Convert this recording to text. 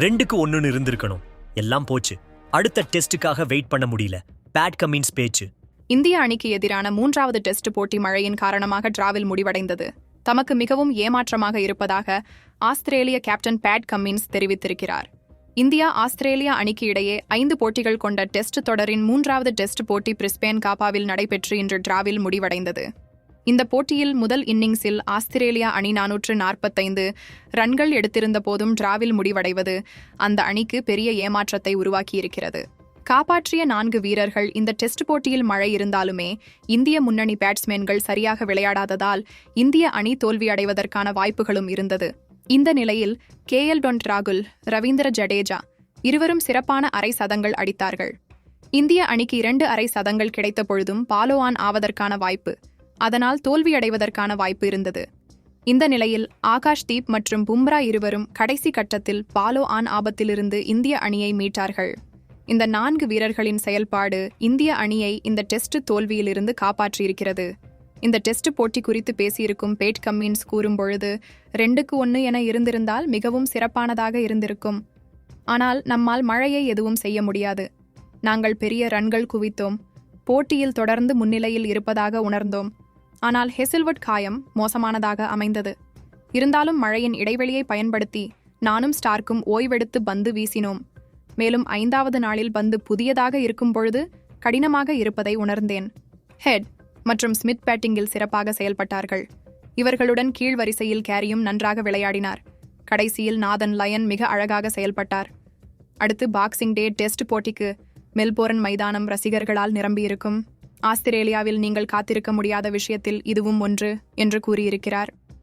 ரெண்டுக்கு ஒன்றுன்னு இருந்திருக்கணும். எல்லாம் போச்சு. அடுத்த டெஸ்ட்டுக்காக வெயிட் பண்ண முடியல. பேட் கமின்ஸ் பேச்சு. இந்திய அணிக்கு எதிரான மூன்றாவது டெஸ்ட் போட்டி மழையின் காரணமாக டிராவில் முடிவடைந்தது. தமக்கு மிகவும் ஏமாற்றமாக இருப்பதாக ஆஸ்திரேலிய கேப்டன் பேட் கம்மின்ஸ் தெரிவித்திருக்கிறார். இந்தியா ஆஸ்திரேலியா அணிக்கு இடையே ஐந்து போட்டிகள் கொண்ட டெஸ்ட் தொடரின் மூன்றாவது டெஸ்ட் போட்டி பிரிஸ்பேன் காப்பாவில் நடைபெற்று இன்று டிராவில் முடிவடைந்தது. இந்த போட்டியில் முதல் இன்னிங்ஸில் ஆஸ்திரேலியா அணி நானூற்று நாற்பத்தைந்து ரன்கள் எடுத்திருந்த போதும் டிராவில் முடிவடைவது அந்த அணிக்கு பெரிய ஏமாற்றத்தை உருவாக்கியிருக்கிறது. காப்பாற்றிய நான்கு வீரர்கள் இந்த டெஸ்ட் போட்டியில் மழை இருந்தாலுமே இந்திய முன்னணி பேட்ஸ்மேன்கள் சரியாக விளையாடாததால் இந்திய அணி தோல்வியடைவதற்கான வாய்ப்புகளும் இருந்தது. இந்த நிலையில் கே எல் டொன்ட் ராகுல் ரவீந்திர ஜடேஜா இருவரும் சிறப்பான அரை சதங்கள் அடித்தார்கள். இந்திய அணிக்கு இரண்டு அரை சதங்கள் கிடைத்த பொழுதும் பாலோ ஆன் ஆவதற்கான வாய்ப்பு அதனால் தோல்வியடைவதற்கான வாய்ப்பு இருந்தது. இந்த நிலையில் ஆகாஷ் தீப் மற்றும் பும்ரா இருவரும் கடைசி கட்டத்தில் பாலோ ஆன் ஆபத்திலிருந்து இந்திய அணியை மீட்டார்கள். இந்த நான்கு வீரர்களின் செயல்பாடு இந்திய அணியை இந்த டெஸ்ட் தோல்வியிலிருந்து காப்பாற்றியிருக்கிறது. இந்த டெஸ்ட் போட்டி குறித்து பேசியிருக்கும் பேட் கம்மின்ஸ் கூறும்பொழுது ரெண்டுக்கு ஒன்று என இருந்திருந்தால் மிகவும் சிறப்பானதாக இருந்திருக்கும். ஆனால் நம்மால் மழையை எதுவும் செய்ய முடியாது. நாங்கள் பெரிய ரன்கள் குவித்தோம். போட்டியில் தொடர்ந்து முன்னிலையில் இருப்பதாக உணர்ந்தோம். ஆனால் ஹெசில்வுட் காயம் மோசமானதாக அமைந்தது. இருந்தாலும் மழையின் இடைவெளியை பயன்படுத்தி நானும் ஸ்டார்க்கும் ஓய்வெடுத்து பந்து வீசினோம். மேலும் ஐந்தாவது நாளில் பந்து புதியதாக இருக்கும் பொழுது கடினமாக இருப்பதை உணர்ந்தேன். ஹெட் மற்றும் ஸ்மித் பேட்டிங்கில் சிறப்பாக செயல்பட்டார்கள். இவர்களுடன் கீழ் வரிசையில் கேரியும் நன்றாக விளையாடினார். கடைசியில் நாதன் லயன் மிக அழகாக செயல்பட்டார். அடுத்து பாக்ஸிங் டே டெஸ்ட் போட்டிக்கு மெல்போர்ன் மைதானம் ரசிகர்களால் நிரம்பியிருக்கும் ஆஸ்திரேலியாவில் நீங்கள் காத்திருக்க முடியாத விஷயத்தில் இதுவும் ஒன்று என்று கூறியிருக்கிறார்.